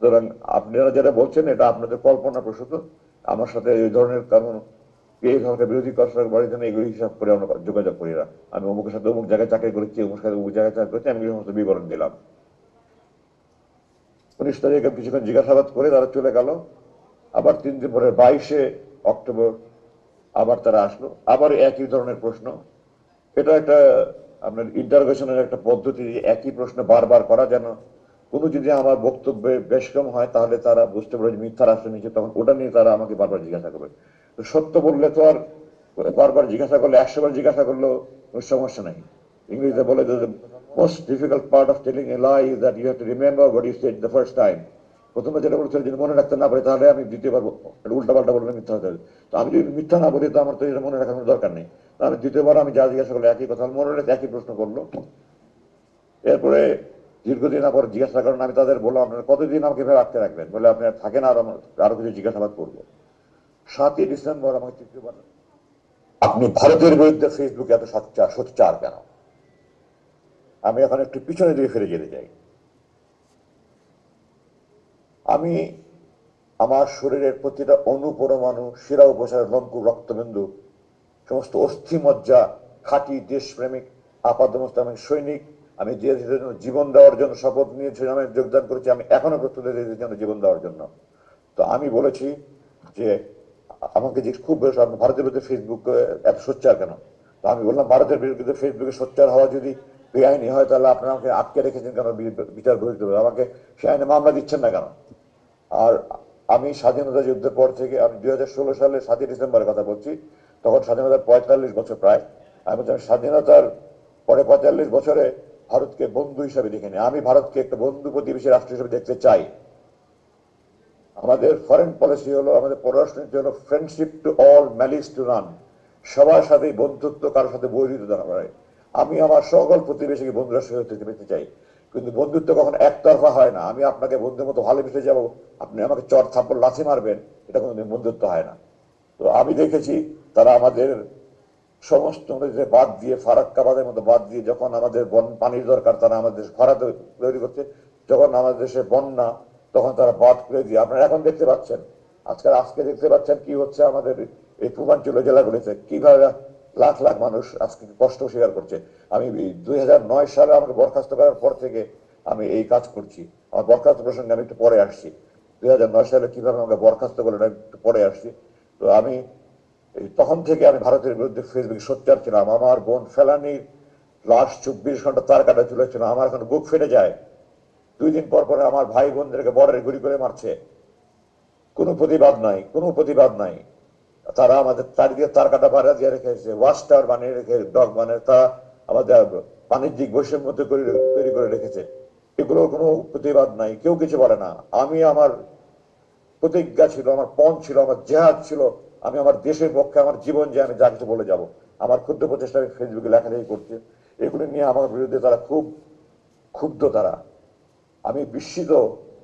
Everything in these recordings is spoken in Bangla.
সুতরাং আপনারা যেটা বলছেন, এটা আপনাদের কল্পনা প্রসূত। আমার সাথে এই ধরনের কারণ এই ধরনের বিরোধী করার বাড়ির জন্য এগুলো হিসাব করে আমরা যোগাযোগ করি না। আমি অমুকের সাথে অমুক জায়গায় চাকরি করেছি, অমুক সাথে অমুক জায়গায় চাকরি করেছি, আমি সমস্ত বিবরণ দিলাম। উনিশ তারিখে কিছুক্ষণ জিজ্ঞাসাবাদ করে তারা চলে গেল। আবার তিন দিন পরে বাইশে অক্টোবর আবার তারা আসলো। আবার একই ধরনের প্রশ্ন। এটা একটা আপনার ইন্টারোগেশনের একটা পদ্ধতি একই প্রশ্ন বারবার করা যেন কোনো যদি আমার বক্তব্যে বেশ কম হয়, তাহলে তারা বুঝতে পারে যে মিথ্যা রাষ্ট্র নিচ্ছে তখন ওটা নিয়ে তারা আমাকে বারবার জিজ্ঞাসা করবে। তো সত্য বললে তো আর বারবার জিজ্ঞাসা করলে একশো বার জিজ্ঞাসা করলেও কোনো সমস্যা নেই। ইংরেজিতে বলে যে most difficult part of telling a lie is that you have to remember what you said the first time প্রথমে যেটা বলেছিল, যদি মনে রাখতে না পারি, তাহলে আমি দ্বিতীয়বার উল্টা পাল্টা বললে মিথ্যা হতে হবে। তো আমি যদি মিথ্যা না বলি, তো আমার তো এটা মনে রাখার দরকার নেই। তো আমি দ্বিতীয়বার আমি যা জিজ্ঞাসা করলে একই কথা, মনে রেখে একই প্রশ্ন করল। এরপরে দীর্ঘদিন আবার জিজ্ঞাসা করেন, আমি তাদের বললাম, আপনারা কতদিন আমাকে এভাবে আটকে রাখবেন? বলে আপনার থাকেন আর আরও কিছু জিজ্ঞাসাবাদ করব। সাতই ডিসেম্বর আমাকে তৃতীয়বার আপনি ভারতের বিরুদ্ধে ফেসবুকে এত সোচ্চার সোচ্চার কেন? আমি এখন একটু পিছনে দিকে ফিরে যেতে চাই। আমি আমার শরীরের প্রতিটা অনুপরমাণু, শিরা উপসার লঙ্কু, রক্তবিন্দু, সমস্ত অস্থিমজ্জা, খাঁটি দেশপ্রেমিক আপাদমস্ত আমি সৈনিক আমি যে জন্য জীবন দেওয়ার জন্য শপথ নিয়েছি, আমি যোগদান করেছি, আমি এখনও প্রস্তুত দেশের জন্য জীবন দেওয়ার জন্য। তো আমি বলেছি যে আমাকে যে খুব আপনি ভারতের বিরুদ্ধে ফেসবুক এত সোচ্চার কেন? তো আমি বললাম, ভারতের বিরুদ্ধে ফেসবুকে সোচ্চার হওয়া যদি বেআইনি হয়, তাহলে আপনারা আমাকে আটকে রেখেছেন কেন? বিচার বহির্ভূত আমাকে সে আইনে মামলা দিচ্ছেন না কেন? আর আমি স্বাধীনতা যুদ্ধের পর থেকে, আমি দুই হাজার ষোলো সালে সাতই ডিসেম্বরের কথা বলছি, তখন স্বাধীনতার পঁয়তাল্লিশ বছর প্রায়। আমি বলছি স্বাধীনতার পরে পঁয়তাল্লিশ বছরে ভারতকে বন্ধু হিসাবে দেখিনি আমি ভারতকে একটা বন্ধু প্রতিবেশী রাষ্ট্র হিসেবে দেখতে চাই। আমাদের ফরেন পলিসি হলো, আমাদের পররাষ্ট্রনীতি হলো friendship to all malice to none সবার সাথে বন্ধুত্ব কারোর সাথে বৈরিতা না হয় আমি আমার সকল প্রতিবেশীকে বন্ধু রাষ্ট্র পেতে চাই। কিন্তু বন্ধুত্ব কখনো একতরফা হয় না। আমি আপনাকে বন্ধুর মতো ভালোবেসে যাব। আপনি আমাকে চর থাপ্পড় লাথি মারবেন। এটা কোনোদিন বন্ধুত্ব হয় না। তো আমি দেখেছি, তারা আমাদের সমস্ত নদীতে বাদ দিয়ে, ফারাক্কাবাদের মতো বাদ দিয়ে যখন আমাদের বন, পানির দরকার, তারা আমাদের তৈ- তৈরি করছে। যখন আমাদের দেশে বন্যা, তখন তারা বাদ করে দিয়ে, আপনারা এখন দেখতে পাচ্ছেন, আজকাল আজকে দেখতে পাচ্ছেন কি হচ্ছে আমাদের এই পূর্বাঞ্চলীয় জেলাগুলিতে, কীভাবে লাখ লাখ মানুষ আজকে কষ্ট স্বীকার করছে। আমি দুই হাজার নয় সালে আমাকে বরখাস্ত করার পর থেকে আমি এই কাজ করছি। আমার বরখাস্ত প্রসঙ্গে আমি একটু পরে আসছি। দুই হাজার নয় সালে কীভাবে আমাকে বরখাস্ত করলেন একটু পরে আসছি। তো আমি তখন থেকে আমি ভারতের বিরুদ্ধে ফেসবুকে সোচ্চার ছিলাম আমার বোন ফেলানির লাশ চব্বিশ ঘণ্টা তার কাটা চলেছিল আমার এখন বুক ফেটে যায়। দুই দিন পর পরে আমার ভাই বোনদেরকে বর্ডারে গুলি করে মারছে। কোনো প্রতিবাদ নাই, কোনো প্রতিবাদ নাই। তারা আমাদের চারিদিকে তার কাটা বাড়া দিয়ে রেখেছে ওয়াশ টাওয়ার বানিয়ে রেখে ডগ বানিয়ে তারা আমাদের বাণিজ্যিক বৈষম্য তৈরি তৈরি করে রেখেছে। এগুলো কোনো প্রতিবাদ নাই, কেউ কিছু বলে না। আমি আমার প্রতিজ্ঞা ছিল, আমার পণ ছিল, আমার জেহাদ ছিল। আমি আমার দেশের পক্ষে, আমার জীবন যে আমি যা কিছু বলে যাব, আমার ক্ষুদ্র প্রচেষ্টা ফেসবুকে লেখালেখি করছি, এগুলো নিয়ে আমার বিরুদ্ধে তারা খুব ক্ষুব্ধ তারা। আমি বিস্মিত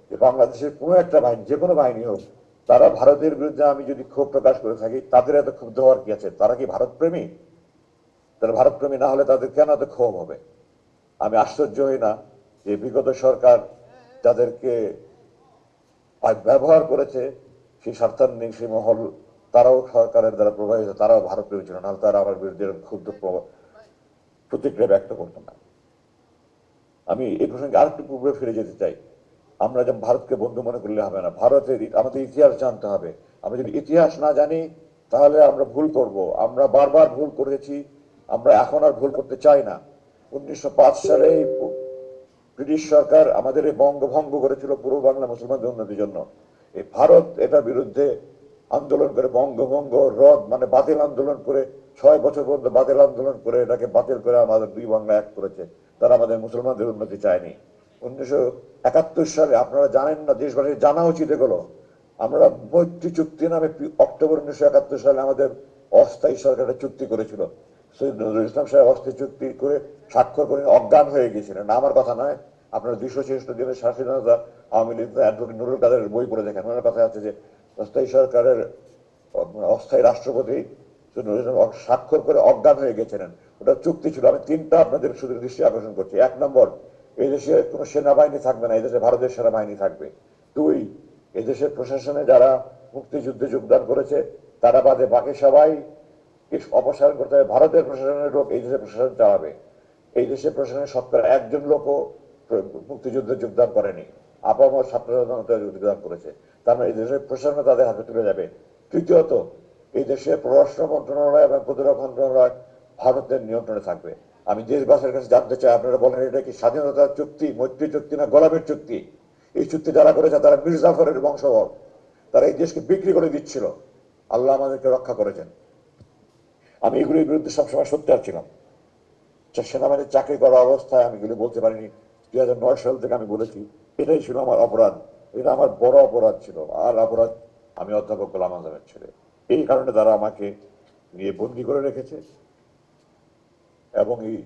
যে বাংলাদেশের কোনো একটা বাহিনী, যে কোনো বাহিনী হোক, তারা ভারতের বিরুদ্ধে আমি যদি ক্ষোভ প্রকাশ করে থাকি, তাদের এত ক্ষুব্ধ হওয়ার কি আছে? তারা কি ভারত প্রেমী তারা ভারত প্রেমী না হলে তাদের কেন এত ক্ষোভ হবে? আমি আশ্চর্য হই না যে বিগত সরকার যাদেরকে ব্যবহার করেছে, সেই স্বার্থান্বেষী মহল তারাও সরকারের দ্বারা প্রভাবিত, তারাও ভারত প্রেমী ছিল নাহলে তারা আমার বিরুদ্ধে ক্ষুব্ধ প্র- প্রতিক্রিয়া ব্যক্ত করতো না। আমি এই প্রসঙ্গে আরেকটু পূর্বে ফিরে যেতে চাই। আমরা যেমন ভারতকে বন্ধু মনে করলে হবে না, ভারতের আমাদের ইতিহাস জানতে হবে। আমরা যদি ইতিহাস না জানি, তাহলে আমরা ভুল করব। আমরা বারবার ভুল করেছি, আমরা এখন আর ভুল করতে চাই না। উনিশশো পাঁচ সালে ব্রিটিশ সরকার আমাদের এই বঙ্গভঙ্গ করেছিল পূর্ব বাংলা মুসলমানদের উন্নতির জন্য। এই ভারত এটার বিরুদ্ধে আন্দোলন করে বঙ্গভঙ্গ রদ মানে বাতিল আন্দোলন করে, ছয় বছর পর্যন্ত বাতিল আন্দোলন করে এটাকে বাতিল করে আমাদের দুই বাংলা এক করেছে। তারা আমাদের মুসলমানদের উন্নতি চায়নি। উনিশশো একাত্তর সালে, আপনারা জানেন না, দেশবাসীর জানা উচিত এগুলো। আমরা মৈত্রী চুক্তি নামে অক্টোবর উনিশশো একাত্তর সালে আমাদের অস্থায়ী সরকার একটা চুক্তি করেছিল। সৈয়দ নজরুল ইসলাম সাহেব অস্থায়ী চুক্তি করে স্বাক্ষর করে অজ্ঞান হয়ে গিয়েছিলেন। আমার কথা নয়। আপনারা দুইশো ছেষট্টি দিনের স্বাধীনতা আওয়ামী লীগ অ্যাডভোকেট নুরুল কাদের বই পড়ে দেখেন। ওনার কথা আছে যে অস্থায়ী সরকারের অস্থায়ী রাষ্ট্রপতি স্বাক্ষর করে অজ্ঞান হয়ে গেছিলেন। ওটা চুক্তি ছিল। আমি তিনটা আপনাদের শুধু দৃষ্টি আকর্ষণ করছি। এক নম্বর, এই দেশে কোনো সেনাবাহিনী থাকবে না, এই দেশে ভারতের সেনাবাহিনী থাকবে। দুই এদেশের প্রশাসনে যারা মুক্তিযুদ্ধে যোগদান করেছে, তারা বাদে বাকি সবাই অপসারণ করতে হবে ভারতের প্রশাসনের লোক এই দেশের প্রশাসন চালাবে। এই দেশের প্রশাসনের শতকরা একজন লোকও মুক্তিযুদ্ধে যোগদান করেনি। আপামর ছাত্র জনতা যোগদান করেছে। তার মানে এই দেশের প্রশাসন তাদের হাতে তুলে যাবে তৃতীয়ত, এই দেশে পররাষ্ট্র মন্ত্রণালয় এবং প্রতিরক্ষা মন্ত্রণালয় ভারতের নিয়ন্ত্রণে থাকবে। আমি দেশবাসীর কাছে জানতে চাই, আপনারা বলেন এটা কি স্বাধীনতার চুক্তি, মৈত্রী চুক্তি না গোলামের চুক্তি? এই চুক্তি যারা করেছে তারা মির্জাফরের বংশধর। তারা এই দেশকে বিক্রি করে দিচ্ছিল। আল্লাহ আমাদেরকে রক্ষা করেছেন। আমি এগুলির বিরুদ্ধে সবসময় সোচ্চার ছিলাম। সেনাবাহিনীর চাকরি করা অবস্থায় আমি এগুলি বলতে পারিনি। দুই হাজার নয় সাল থেকে আমি বলেছি এটাই ছিল আমার অপরাধ। এটা আমার বড় অপরাধ ছিল। আর অপরাধ আমি অধ্যাপক গোলাম আজমের ছেলে। এই কারণে তারা আমাকে নিয়ে বন্দি করে রেখেছে। এবং এই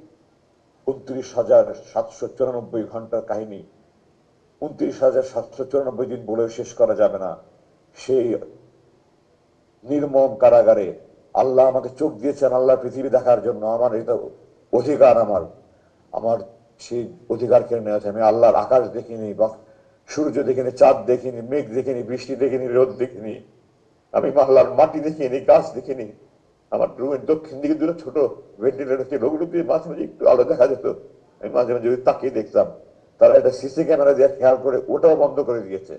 উনত্রিশ হাজার সাতশো চুরানব্বই ঘণ্টার কাহিনী, উনত্রিশ হাজার সাতশো চুরানব্বই দিন বলে শেষ করা যাবে না। সেই নির্মম কারাগারে আল্লাহ আমাকে চোখ দিয়েছেন, আল্লাহ পৃথিবী দেখার জন্য। আমার এটা অধিকার আমার। আমার সেই অধিকার কেড়ে নেওয়া আমি আল্লাহর আকাশ দেখিনি, বা সূর্য দেখিনি, চাঁদ দেখিনি, মেঘ দেখিনি, বৃষ্টি দেখিনি, রোদ দেখিনি। আমি আল্লাহর মাটি দেখিনি, গাছ দেখিনি। আমার রুমের দক্ষিণ দিকে দুটো ছোট ভেন্টিলেটর ছিল, ওগুলো দিয়ে মাঝে মাঝে একটু আলো দেখা যেত। আমি মাঝে মাঝে তাকিয়ে দেখতাম। তারা এটা সিসি ক্যামেরা দিয়ে খেয়াল করে ওটাও বন্ধ করে দিয়েছে।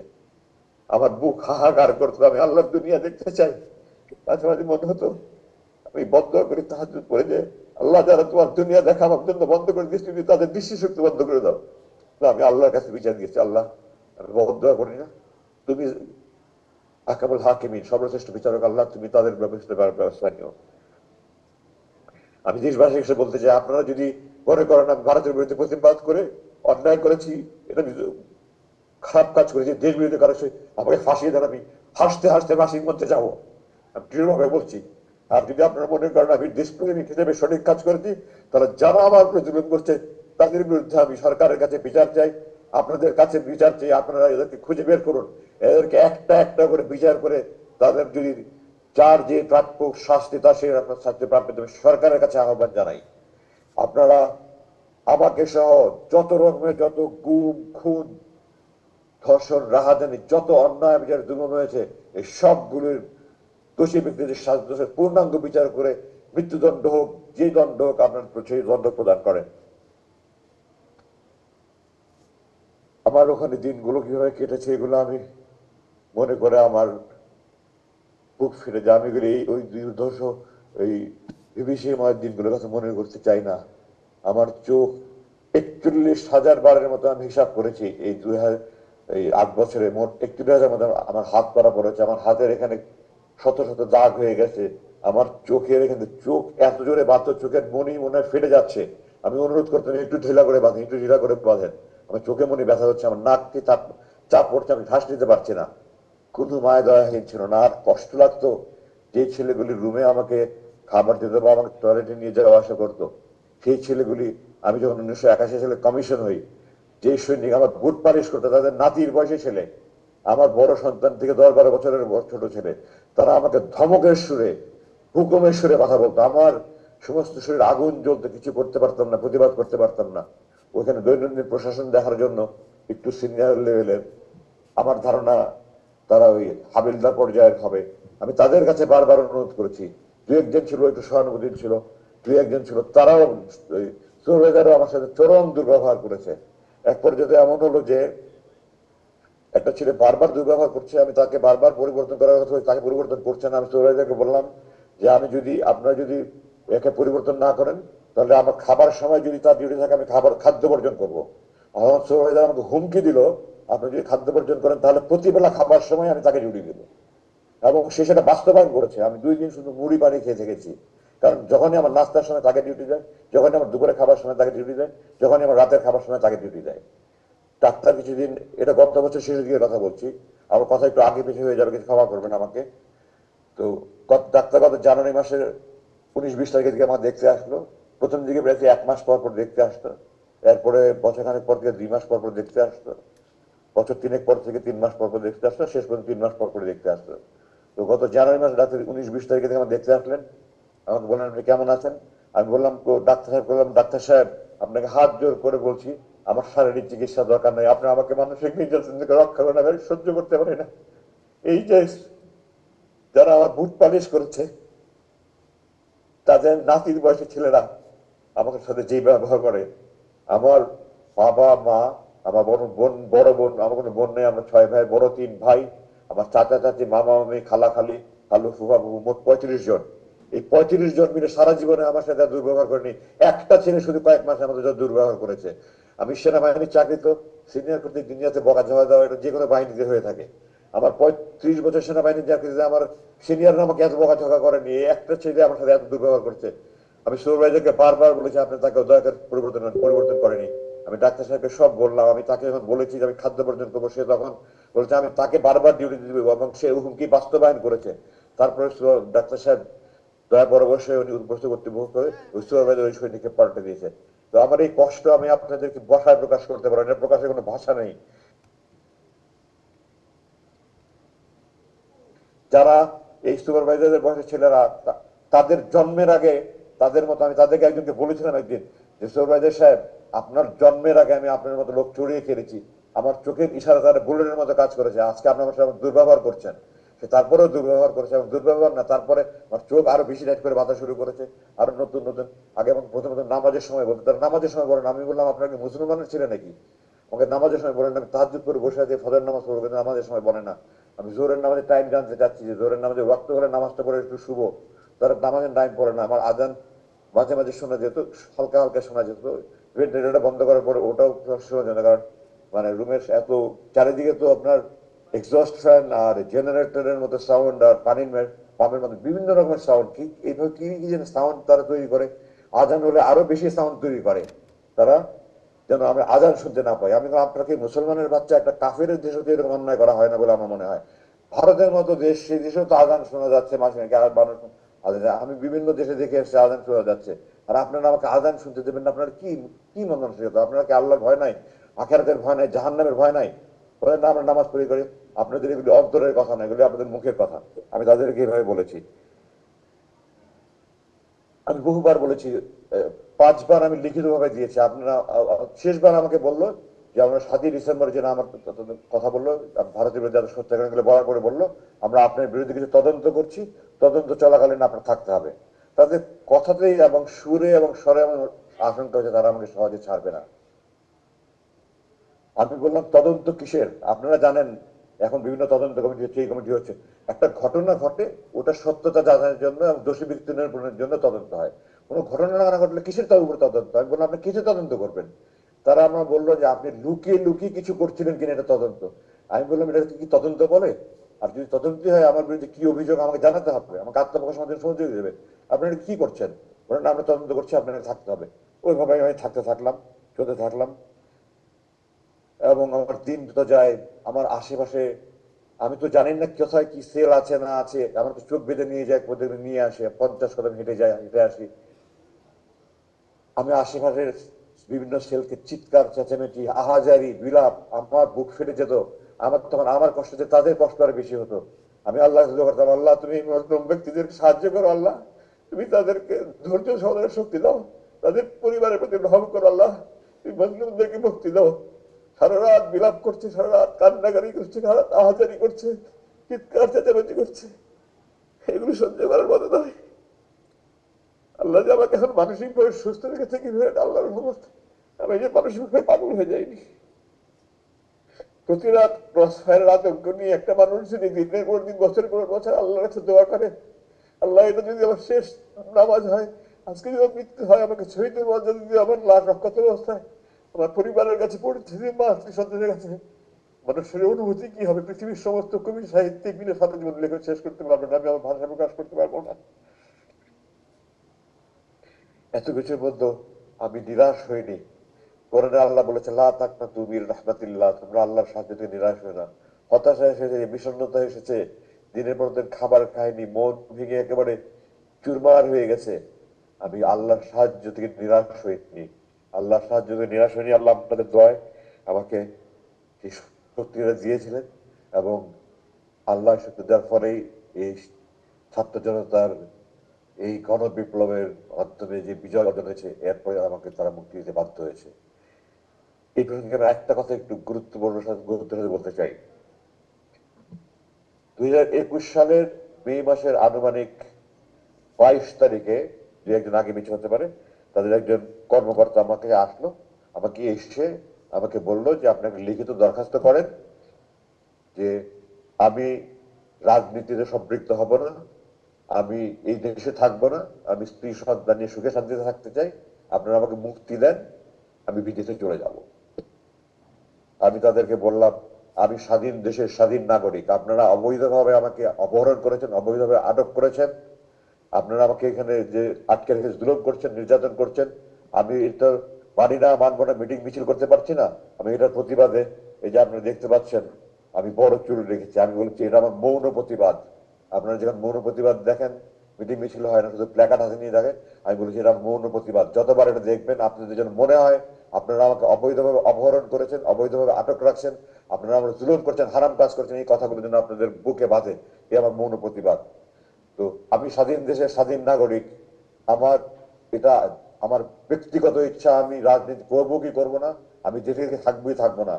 আমার বুক হাহাকার করতো, আমি আল্লাহর দুনিয়া দেখতে চাই। মাঝে মাঝে মনে হতো, আমি বন্ধ করে তাহাজ করে যে আল্লাহ যারা তোমার দুনিয়া দেখা আমার জন্য বন্ধ করে দিয়েছে, তুমি তাদের দৃষ্টি শক্তি বন্ধ করে দাও। তো আমি আল্লাহর কাছে বিচার দিয়েছি, আল্লাহ, আমি বদ্ধ করি না। তুমি আকাবুল হাকিমিন, সর্বশ্রেষ্ঠ বিচারক, আল্লাহ, তুমি তাদের ব্যবস্থা ব্যবস্থা নিও। আমি দেশবাসী হিসেবে বলতে চাই, আপনারা যদি মনে করেন আমি ভারতের বিরুদ্ধে প্রতিবাদ করে অন্যায় করেছি, এটা খারাপ কাজ করেছি দেশ বিরুদ্ধে করেছি আমাকে ফাঁসিয়ে দেন, আমি হাসতে হাসতে ফাঁসির মধ্যে যাব। আমি দৃঢ়ভাবে বলছি আর যদি আপনারা মনে করেন আমি দেশপ্রেমিক হিসেবে সঠিক কাজ করেছি, তাহলে যারা আমার উপরে জুলুম করছে, তাদের বিরুদ্ধে আমি সরকারের কাছে বিচার চাই, আপনাদের কাছে বিচার চাই, আপনারা এদেরকে খুঁজে বের করুন। এদেরকে একটা একটা করে বিচার করে তাদের যদি যার যে প্রাপ্য শাস্তি তা সে আপনার শাস্তি প্রাপ্য সরকারের কাছে আহ্বান জানাই। আপনারা আমাকে সহ যত রকমের যত গুম, খুন, ধর্ষণ, রাহাজানি, যত অন্যায় বিচার দুর্গম হয়েছে, এই সবগুলির দোষী ব্যক্তিদের শাস্তি পূর্ণাঙ্গ বিচার করে মৃত্যুদণ্ড হোক, যে দণ্ড হোক, আপনার সেই দণ্ড প্রদান করেন। আমার ওখানে দিনগুলো কীভাবে কেটেছে এগুলো আমি মনে করে আমার বুক ফিরে যায়। আমি এগুলো এই, ওই দুর্ধর্ষ, এই বিভীষিময় দিনগুলোর কথা মনে করতে চাই না। আমার চোখ একচল্লিশ হাজার বারের মতো আমি হিসাব করেছি। এই দুই হাজার, এই আট বছরে মোট একচল্লিশ হাজার মতো আমার হাত করা পড়েছে আমার হাতের এখানে শত শত দাগ হয়ে গেছে। আমার চোখের এখানে চোখ এত জোরে বাধ্য চোখের মনি মনে ফেটে যাচ্ছে। আমি অনুরোধ করতাম, একটু ঢিলা করে বাঁধেন, একটু ঢিলা করে বাঁধেন। আমার চোখে মনি ব্যথা হচ্ছে, আমার নাককে চাপ চাপ পড়ছে, আমি শ্বাস নিতে পারছি না। কোনো মায়া দয়াহীন ছিল না, আর কষ্ট লাগতো। যে ছেলেগুলি রুমে আমাকে খাবার দিত বা আমাকে টয়লেটে নিয়ে যাওয়া আসা করতো, সেই ছেলেগুলি আমি যখন উনিশশো একাশি সালে কমিশন হই, যে সৈনিক আমার বুট পালিশ করতো, তাদের নাতির বয়সে ছেলে। আমার বড় সন্তান থেকে দশ বারো বছরের ছোট ছেলে। তারা আমাকে ধমকের সুরে, হুকুমের সুরে কথা বলতো। আমার সমস্ত শরীর আগুন জ্বলতে, কিছু করতে পারতাম না, প্রতিবাদ করতে পারতাম না। ওখানে দৈনন্দিন প্রশাসন দেখার জন্য একটু সিনিয়র লেভেলের আমার ধারণা তারা ওই হাবিলদার পর্যায়ের হবে। আমি তাদের কাছে বারবার অনুরোধ করেছি। দু একজন ছিল, একটু সহানুভূতি ছিল দু একজন ছিল, তারাও আমার সাথে চরম দুর্ব্যবহার করেছে। এক পর্যায়ে এমন হলো যে একটা ছেলে বারবার দুর্ব্যবহার করছে, আমি তাকে বারবার পরিবর্তন করার কথা তাকে পরিবর্তন করছে না, আমি সুরবেদারকে বললাম যে আমি যদি, আপনারা যদি একে পরিবর্তন না করেন, তাহলে আমার খাবার সময় যদি তার ডিউটি থাকে, আমি খাবার, খাদ্য বর্জন করব। আমার সুরবেদার আমাকে হুমকি দিল, আপনি যদি খাদ্য বর্জন করেন, তাহলে প্রতিবেলা খাবার সময় আমি তাকে ডিউটি দেবো। এবং সে সেটা বাস্তবায়ন করেছে, আমি দুই দিন শুধু মুড়ি পানি খেয়ে থেকেছি। কারণ যখনই আমার নাস্তার সময় তাকে ডিউটি দেয়, যখনই আমার দুপুরে খাবার সময় তাকে ডিউটি দেয়, যখনই আমার রাতের খাবার সময় তাকে ডিউটি দেয়। ডাক্তার কিছুদিন এটা গত বছর শেষের দিকে কথা বলছি। আমার কথা একটু আগে পিছিয়ে হয়ে যাবে, কিছু ক্ষমা করবেন আমাকে। তো গত ডাক্তার গত জানুয়ারি মাসের উনিশ বিশ তারিখের দিকে আমার দেখতে আসলো। প্রথম দিকে প্রায় এক মাস পর পর দেখতে আসতো এরপরে বছরখানেক পর থেকে দুই মাস পর পর দেখতে আসতো বছর তিনেক পর থেকে তিন মাস পর পর দেখতে আসতো শেষ পর্যন্ত তিন মাস পর পর দেখতে আসতো তো গত জানুয়ারি মাস রাতে উনিশ বিশ তারিখে থেকে আমার দেখতে আসলেন। আমাকে বললেন, আপনি কেমন আছেন? আমি বললাম তো ডাক্তার সাহেব, বললাম, ডাক্তার সাহেব, আপনাকে হাত জোর করে বলছি আমার শারীরিক চিকিৎসা দরকার নাই। আপনি আমাকে মানসিক নির্যাতন থেকে রক্ষা করেন, আমি সহ্য করতে পারি না। এই যে যারা আমার বুট পালিশ করেছে, তাদের নাতির বয়সী ছেলেরা আমাকে সাথে যে ব্যবহার করে, আমার বাবা, মা, আমার বড় বোন বড় বোন, আমার কোনো বোন নেই, আমরা ছয় ভাই, বড় তিন ভাই, আমার চাচা, চাচি, মামা, মামি, খালা, খালি, খালু, ফুফা, ফুফু, মোট পঁয়ত্রিশ জন। এই পঁয়ত্রিশ জন মিলে সারা জীবনে আমার সাথে দুর্ব্যবহার করেনি। একটা ছেলে শুধু কয়েক মাসে আমাদের দুর্ব্যবহার করেছে। আমি সেনাবাহিনীর চাকরি তো সিনিয়র কর্তৃক দুনিয়াতে বকা জমা দেওয়া এটা যে কোনো বাহিনীতে হয়ে থাকে। আমার পঁয়ত্রিশ বছর সেনাবাহিনীর চাকরিতে আমার সিনিয়র আমাকে এত বকা ঝকা করেনি একটা ছেলে আমার সাথে এত দুর্ব্যবহার করছে। আমি সুপারভাইজারকে বারবার বলেছি, আপনি তাকে দয়া করে পরিবর্তন পরিবর্তন করেনি। আমি ডাক্তার সাহেবকে সব বললাম, আমি তাকে যখন বলেছি যে আমি খাদ্য বর্জন করব, সে তখন বলেছে, আমি তাকে বারবার ডিউটি দিব এবং সে হুমকি বাস্তবায়ন করেছে। তারপরে ডাক্তার সাহেব দয়া পরামর্শে উনি উপস্থিত কর্তৃপক্ষ করে ওই সুপারভাইজার ওই সৈনিককে পাল্টে দিয়েছে। তো আমার এই কষ্ট আমি আপনাদেরকে ভাষায় প্রকাশ করতে পারি না। প্রকাশের কোনো ভাষা নেই। যারা এই সুপারভাইজারদের বয়সের ছেলেরা তাদের জন্মের আগে, তাদের মতো আমি তাদেরকে একজনকে বলেছিলাম একদিন যে, সুপারভাইজার সাহেব, আপনার জন্মের আগে আমি আপনার মতো লোক চড়িয়ে খেলেছি। আমার চোখের ইশারা তারা বুলেটের মতো কাজ করেছে। আজকে আপনি আমার সাথে দুর্ব্যবহার করছেন। তারপরেও দুর্ব্যবহার করেছে এবং দুর্ব্যবহার না, তারপরে আমার চোখ আরও বেশি লাইট করে বাধা শুরু করেছে, আরও নতুন নতুন। আগে এবং প্রথম প্রথম নামাজের সময় বলতো তারা নামাজের সময় বলেন, আমি বললাম, আপনার কি মুসলমানের ছিলেন নাকি? আমাকে নামাজের সময় বলেন আমি তাহাজুদ করে বসে আছি ফজর নামাজ পড়ব, কিন্তু নামাজের সময় বলে না। আমি জোরের নামাজে টাইম জানতে চাচ্ছি যে জোরের নামাজে ওয়াক্ত হলে নামাজটা পড়ে একটু শুভ তারা নামাজের টাইম পড়ে না, আমার আজান মাঝে মাঝে শোনা যেত, হালকা হালকা শোনা যেত। ভেন্টিলেটরটা বন্ধ করার পরে ওটাও শোনা যেত কারণ মানে রুমের এত, চারিদিকে তো আপনার এক্সস্ট ফ্যান আর জেনারেটরের মতো সাউন্ড আর পানির পাম্পের মধ্যে বিভিন্ন রকমের সাউন্ড কি এইভাবে কি কি যেন সাউন্ড তারা তৈরি করে। আজান হলে আরও বেশি সাউন্ড তৈরি করে তারা, যেন আমরা আজান শুনতে না পাই। আমি আপনাকে মুসলমানের বাচ্চা, একটা কাফের দেশে এরকম অন্যায় করা হয় না বলে আমার মনে হয়। ভারতের মতো দেশ, সেই দেশেও তো আজান শোনা যাচ্ছে মাঝে মাঝে আর মানুষ আজান আমি বিভিন্ন দেশে দেখে এসেছি, আজান শোনা যাচ্ছে। আর আপনারা আমাকে আজান শুনতে দেবেন আপনার কি কি মন মানসিকতা আপনারা কি আল্লাহর ভয় নাই? আখেরাতের ভয় নাই? জাহান্নামের ভয় নাই? বলেন না, আমরা নামাজ পড়ি করি। আপনাদের এগুলি অন্তরের কথা না, এগুলি আপনাদের মুখের কথা। আমি তাদেরকে এভাবে বলেছি। আমি বহুবার বলেছি পাঁচবার আমি লিখিত ভাবে দিয়েছি। আপনারা শেষবার আমাকে বলল যে, আমরা সাতই ডিসেম্বর যেন আমার কথা বলল ভারতের বিরুদ্ধে সত্যাগ্রহগুলো বলার করে বলল, আমরা আপনার বিরুদ্ধে কিছু তদন্ত করছি, তদন্ত চলাকালীন আপনার থাকতে হবে। তাদের কথাতেই এবং সুরে এবং স্বরে আমার আশঙ্কা হচ্ছে তারা আমাকে সহজে ছাড়বে না। আমি বললাম, তদন্ত কিসের? আপনারা জানেন এখন বিভিন্ন তদন্ত কমিটি হচ্ছে, এই কমিটি হচ্ছে। একটা ঘটনা ঘটে, ওটা সত্যতা জানার জন্য এবং দোষী ব্যক্তি নির্ণয়ের জন্য তদন্ত হয়। কোনো ঘটনা না ঘটলে কিসের উপর তদন্ত আমি বললাম, আপনি কিসের তদন্ত করবেন? তারা আমার বলল যে, আপনি লুকিয়ে লুকিয়ে কিছু করছিলেন কিনা এটা তদন্ত। আমি বললাম, এটা কি তদন্ত বলে? আর যদি তদন্তই হয় আমার বিরুদ্ধে কি অভিযোগ আমাকে জানাতে হবে? আমাকে আত্মপ্রকাশ আমাদের সহযোগ দেবে। আপনারা কি করছেন? বলেন আমরা তদন্ত করছি আপনাকে থাকতে হবে। ওইভাবে আমি থাকতে থাকলাম, চলতে থাকলাম। এবং আমার দিন তো যায়, আমার আশেপাশে, আমি তো জানি না কোথায় কি সেল আছে না আছে, আমার তো চোখ বেঁধে নিয়ে যায় প্রতিদিন নিয়ে আসে, পঞ্চাশ কদম হেঁটে যায়, হেঁটে আসি। আমি আশেপাশের বিভিন্ন সেলকে চিৎকার, চেঁচামেচি, আহাজারি, বিলাপ, আমার বুক ফেটে যেত, আমার তখন আমার কষ্ট যে তাদের কষ্ট আর বেশি হতো। আমি আল্লাহ করতাম, আল্লাহ, তুমি ব্যক্তিদেরকে সাহায্য করো, আল্লাহ। তুমি তাদেরকে ধৈর্য সহনের শক্তি দাও, তাদের পরিবারের প্রতি রহম করো, আল্লাহ। তুমি মজলুমদেরকে মুক্তি দাও। সারা রাত বিলাপ করছে, সারা রাত কান্নাকারি করছে, সারা রাত আহাজারি করছে, চিৎকার, চেঁচামেচি করছে। এগুলো সহ্য করার মতো নয়। আল্লাহ যে আমাকে এখন মানসিকভাবে সুস্থ রেখেছে কীভাবে, এটা আল্লাহর সমস্ত। আমি যে মানসিকভাবে পাগল হয়ে যাইনি। প্রতি রাত ক্রস ফায়ারের আতঙ্ক নিয়ে একটা মানুষ যদি দিনের পর দিন, বছরের পর বছর আল্লাহর কাছে দোয়া করে, আল্লাহ এটা যদি আমার শেষ নামাজ হয়, আজকে যদি মৃত্যু হয়, আমাকে শহীদ মর্যাদা যদি আমার লাশ রক্ষত অবস্থায় আমার পরিবারের কাছে পড়ছে মা কাছে মানুষের অনুভূতি কি হবে? পৃথিবীর সমস্ত কবি, সাহিত্যিক মিলে সারা জীবন লেখা শেষ করতে পারবে না, আমি আমার ভাষা প্রকাশ করতে পারব না। এত কিছুর মধ্যে আমি নিরাশ হইনি। কোরআনে আল্লাহ বলেছে, লা তাকনা তুমি রহমাতিল্লাহ তোমরা আল্লাহর সাহায্য থেকে নিরাশ হয়ে না। হতাশা এসেছে বিষণ্ণতা এসেছে, দিনের পর দিন খাবার খায়নি মন ভেঙে একেবারে চুরমার হয়ে গেছে। আমি আল্লাহর সাহায্য থেকে নিরাশ হইনি। আল্লাহর সাহায্য নিরাশ হয়নি আল্লাহ আপনাদের দয় আমাকে এই শক্তিটা দিয়েছিলেন এবং আল্লাহ শক্তি দেওয়ার পরেই এই ছাত্র জনতার এই গণবিপ্লবের মাধ্যমে যে বিজয় অর্জন হয়েছে, এরপরে আমাকে তারা মুক্তি দিতে বাধ্য হয়েছে। এই প্রসঙ্গে আমি একটা কথা একটু গুরুত্বপূর্ণ গুরুত্বের বলতে চাই। দুই হাজার একুশ সালের মে মাসের আনুমানিক বাইশ তারিখে দু একজন আগে মিছে হতে পারে, তাদের একজন কর্মকর্তা আমাকে আসলো, আমাকে এসে আমাকে বলল যে আপনাকে লিখিত দরখাস্ত করেন যে আমি রাজনীতিতে সম্পৃক্ত হব না, আমি এই দেশে থাকব না, আমি স্ত্রী সন্তান নিয়ে সুখে শান্তিতে থাকতে চাই, আপনারা আমাকে মুক্তি দেন, আমি বিদেশে চলে যাব। আমি তাদেরকে বললাম, আমি স্বাধীন দেশের স্বাধীন নাগরিক, আপনারা অবৈধভাবে আমাকে অপহরণ করেছেন, অবৈধভাবে আটক করেছেন, আপনারা আমাকে এখানে যে আটকে রেখে জুলুম করছেন, নির্যাতন করছেন আমি এটা মানি না মানবো না মিটিং মিছিল করতে পারছি না। আমি এটার প্রতিবাদে, এই যে আপনারা দেখতে পাচ্ছেন, আমি বড় চুল রেখেছি। আমি বলছি, এটা আমার মৌন প্রতিবাদ। আপনারা যখন মৌন প্রতিবাদ দেখেন, মিটিং মিছিল হয় না, শুধু প্ল্যাকার্ড হাতে নিয়ে দেখেন আমি বলেছি, এটা মৌন প্রতিবাদ। যতবার এটা দেখবেন, আপনাদের যেন মনে হয়, আপনারা আমাকে অবৈধভাবে অপহরণ করেছেন, অবৈধভাবে আটক রাখছেন, আপনারা আমার জুলুম করছেন, হারাম কাজ করছেন, এই কথাগুলো যেন আপনাদের বুকে বাঁধে এই আমার মৌন প্রতিবাদ। তো আমি স্বাধীন দেশের স্বাধীন নাগরিক। আমার এটা আমার ব্যক্তিগত ইচ্ছা, আমি রাজনীতি করব কি করব না, আমি দেশে থেকে থাকবোই থাকব না,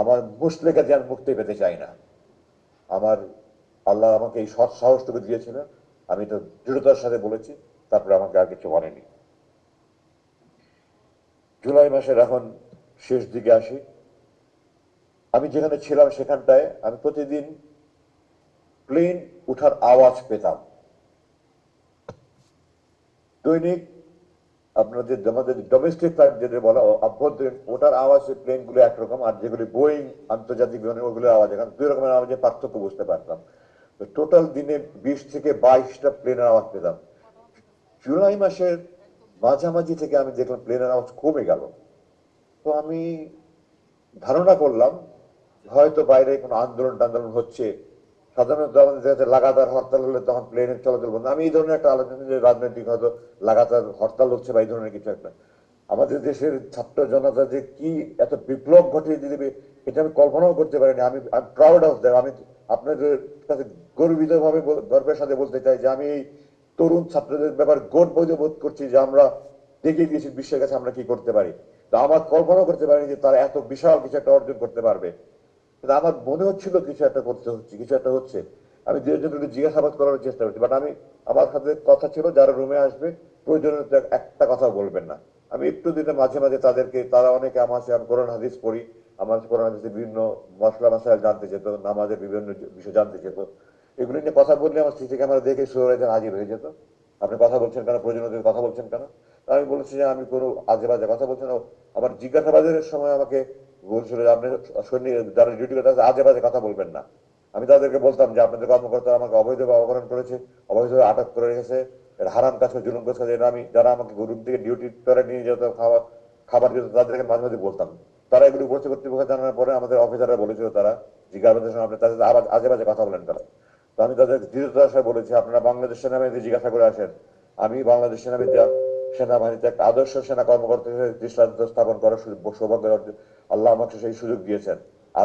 আমার মুসলিকে দিয়ে আমি মুক্তি পেতে চাই না। আমার আল্লাহ আমাকে এই সৎ সাহসটুকু দিয়েছিল, আমি তো দৃঢ়তার সাথে বলেছি, তারপরে আমাকে আর কিছু বলেনি। জুলাই মাসের এখন শেষ দিকে আসি। আমি যেখানে ছিলাম সেখানটায় আমি প্রতিদিন প্লেন উঠার আওয়াজ পেতাম। দৈনিক আপনাদের আমাদের ডোমেস্টিক ফ্লাইট যেটা বলা অভ্যন্তরীণ ওটার আওয়াজ প্লেনগুলো একরকম, আর যেগুলি বোয়িং আন্তর্জাতিক বিমানের ওগুলোর আওয়াজ এখানে দুই রকমের আওয়াজে পার্থক্য বুঝতে পারতাম তো টোটাল দিনে বিশ থেকে বাইশটা প্লেনের আওয়াজ পেতাম জুলাই মাসের মাঝামাঝি থেকে আমি দেখলাম প্লেনের আওয়াজ কমে গেল। তো আমি ধারণা করলাম, হয়তো বাইরে কোনো আন্দোলন টান্দোলন হচ্ছে সাধারণত দেশে লাগাতার হরতাল হলে তখন প্লেনের চলাচল বন্ধ। আমি এই ধরনের একটা আলোচনা যে রাজনৈতিক হয়তো লাগাতার হরতাল হচ্ছে বা এই ধরনের কিছু একটা। আমাদের দেশের ছাত্র জনতা যে কি এত বিপ্লব ঘটিয়ে দিবে, এটা আমি কল্পনাও করতে পারিনি। আমি প্রাউড অফ দ্যাম আমি আপনাদের কাছে গর্বিত ভাবে গর্বের সাথে বলতে চাই যে আমি এই তরুণ ছাত্রদের ব্যাপারে গর্ববোধ বোধ করছি যে আমরা দেখিয়ে দিয়েছি বিশ্বের কাছে আমরা কি করতে পারি। তো আমার কল্পনাও করতে পারিনি যে তারা এত বিশাল কিছু একটা অর্জন করতে পারবে। কিন্তু আমার মনে হচ্ছিল কিছু একটা করতে হচ্ছে, কিছু একটা হচ্ছে। আমি দু একজন জিজ্ঞাসাবাদ করার চেষ্টা করছি বাট আমি, আমার সাথে কথা ছিল, যারা রুমে আসবে প্রয়োজনীয় একটা কথা বলবেন না। আমি একটু দিনে মাঝে মাঝে তাদেরকে, তারা অনেকে আমার আমি কোরআন হাদিস পড়ি, আমার কোরআন হাদিসে বিভিন্ন মশলা মশলা জানতে যেত, নামাজের বিভিন্ন বিষয় জানতে যেত। এগুলি নিয়ে কথা বললে আমার সিসি ক্যামেরা দেখে সুরাইতে হাজির হয়ে যেত। আপনি কথা বলছেন কেন? প্রয়োজনীয় কথা বলছেন কেন? আমি বলেছি যে আমি কোনো আজে বাজে কথা বলছি না। আবার জিজ্ঞাসাবাদের সময় আমাকে বলছিল যে আপনি সৈনিক, যারা ডিউটি করতে আছে আজে বাজে কথা বলবেন না। আমি তাদেরকে বলতাম যে আপনাদের কর্মকর্তা আমাকে অবৈধভাবে অপহরণ করেছে, অবৈধভাবে আটক করে রেখেছে। এটা হারাম কাজ জুলুম কাজ করে আমি, যারা আমাকে রুম থেকে ডিউটি করে নিয়ে যেত খাবার খাবার দিত, তাদেরকে মাঝে মাঝে বলতাম। তারা এগুলি উপস্থিত কর্তৃপক্ষ জানানোর পরে আমাদের অফিসাররা বলেছিল তারা জিজ্ঞাসাবাদের সময় আপনি তাদের আবার আজে বাজে কথা বলেন তারা। তো আমি তাদের দৃঢ়তার বলেছি, আপনারা বাংলাদেশ সেনাবাহিনীতে জিজ্ঞাসা করে আসেন। আমি বাংলাদেশ সেনাবাহিনীতে সেনাবাহিনীতে একটা আদর্শ সেনা কর্মকর্তা হিসেবে দৃষ্টান্ত স্থাপন করার সৌভাগ্য আল্লাহ আমাকে সেই সুযোগ দিয়েছেন।